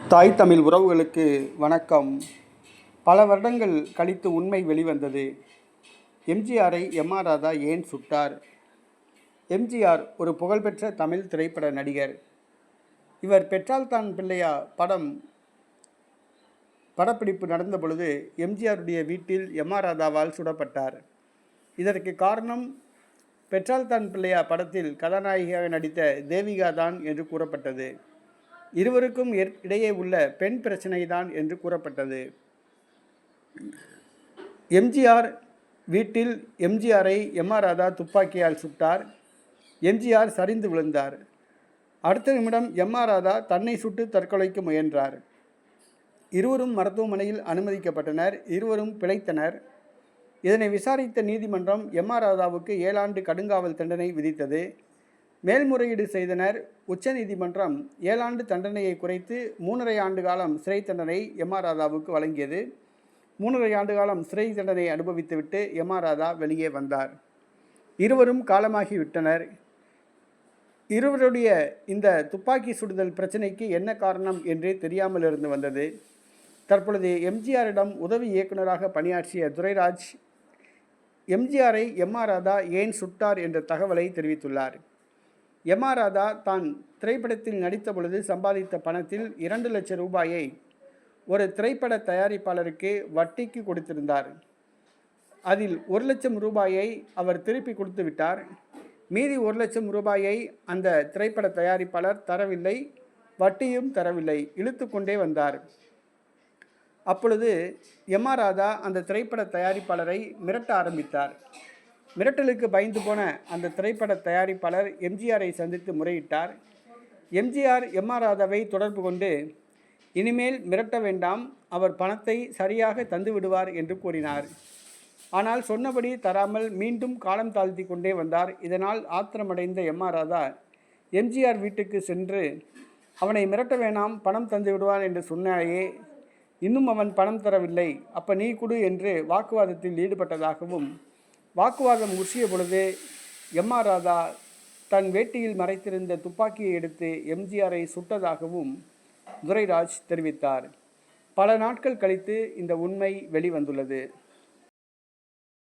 தாய் தமிழ் உறவுகளுக்கு வணக்கம். பல வருடங்கள் கழித்து உண்மை வெளிவந்தது. எம்ஜிஆரை எம் ஆர் ராதா ஏன் சுட்டார்? எம்ஜிஆர் ஒரு புகழ்பெற்ற தமிழ் திரைப்பட நடிகர். இவர் பெற்றால் தான் பிள்ளையா? படம் படப்பிடிப்பு நடந்த பொழுது எம்ஜிஆருடைய வீட்டில் எம் ஆர் ராதாவால் சுடப்பட்டார். இதற்கு காரணம் பெற்றால் தான் பிள்ளையா படத்தில் கதாநாயகியாக நடித்த தேவிகா தான் என்று கூறப்பட்டது. இருவருக்கும் ஏற்- இடையே உள்ள பெண் பிரச்சனை தான் என்று கூறப்பட்டது. எம்ஜிஆர் வீட்டில் எம்ஜிஆரை எம் ஆர் ராதா துப்பாக்கியால் சுட்டார். எம்ஜிஆர் சரிந்து விழுந்தார். அடுத்த நிமிடம் எம் ஆர் ராதா தன்னை சுட்டு தற்கொலைக்கு முயன்றார். இருவரும் மருத்துவமனையில் அனுமதிக்கப்பட்டனர். இருவரும் பிழைத்தனர். இதனை விசாரித்த நீதிமன்றம் எம் ஆர் ராதாவுக்கு ஏழாண்டு கடுங்காவல் தண்டனை விதித்தது. மேல்முறையீடு செய்தனர் உச்சநீதிமன்றம் ஏழாண்டு தண்டனையை குறைத்து மூன்றரை ஆண்டு காலம் சிறை தண்டனை எம் ஆர் ராதாவுக்கு வழங்கியது. மூன்றரை ஆண்டு காலம் சிறை தண்டனை அனுபவித்துவிட்டு எம் ஆர் ராதா வெளியே வந்தார். இருவரும் காலமாகிவிட்டனர் இருவருடைய இந்த துப்பாக்கி சுடுதல் பிரச்சனைக்கு என்ன காரணம் என்றே தெரியாமல் இருந்து வந்தது. தற்பொழுது எம்ஜிஆரிடம் உதவி இயக்குனராக பணியாற்றிய துரைராஜ் எம்ஜிஆரை எம் ஆர் ராதா ஏன் சுட்டார் என்ற தகவலை தெரிவித்துள்ளார். எம் ஆர் ராதா தான் திரைப்படத்தில் நடித்த பொழுது சம்பாதித்த பணத்தில் இரண்டு லட்சம் ரூபாயை ஒரு திரைப்பட தயாரிப்பாளருக்கு வட்டிக்கு கொடுத்திருந்தார். அதில் ஒரு லட்சம் ரூபாயை அவர் திருப்பி கொடுத்து விட்டார். மீதி ஒரு லட்சம் ரூபாயை அந்த திரைப்பட தயாரிப்பாளர் தரவில்லை வட்டியும் தரவில்லை இழுத்து கொண்டே வந்தார். அப்பொழுது எம் ஆர் ராதா அந்த திரைப்பட தயாரிப்பாளரை மிரட்ட ஆரம்பித்தார். மிரட்டலுக்கு பயந்து போன அந்த திரைப்பட தயாரிப்பாளர் எம்ஜிஆரை சந்தித்து முறையிட்டார். எம்ஜிஆர் எம் ஆர் ராதாவை தொடர்பு கொண்டு இனிமேல் மிரட்ட வேண்டாம் அவர் பணத்தை சரியாக தந்து விடுவார் என்று கூறினார். ஆனால் சொன்னபடி தராமல் மீண்டும் காலம் தாழ்த்தி கொண்டே வந்தார். இதனால் ஆத்திரமடைந்த எம் ஆர் ராதா எம்ஜிஆர் வீட்டுக்கு சென்று அவனை மிரட்ட வேணாம் பணம் தந்து விடுவான் என்று சொன்னாயே இன்னும் அவன் பணம் தரவில்லை அப்ப நீ கொடு என்று வாக்குவாதத்தில் ஈடுபட்டதாகவும் வாக்குவாதம் உசிய பொழுது எம் ஆர் ராதா தன் வேட்டியில் மறைத்திருந்த துப்பாக்கியை எடுத்து எம்ஜிஆரை சுட்டதாகவும் துரைராஜ் தெரிவித்தார். பல நாட்கள் கழித்து இந்த உண்மை வெளிவந்துள்ளது.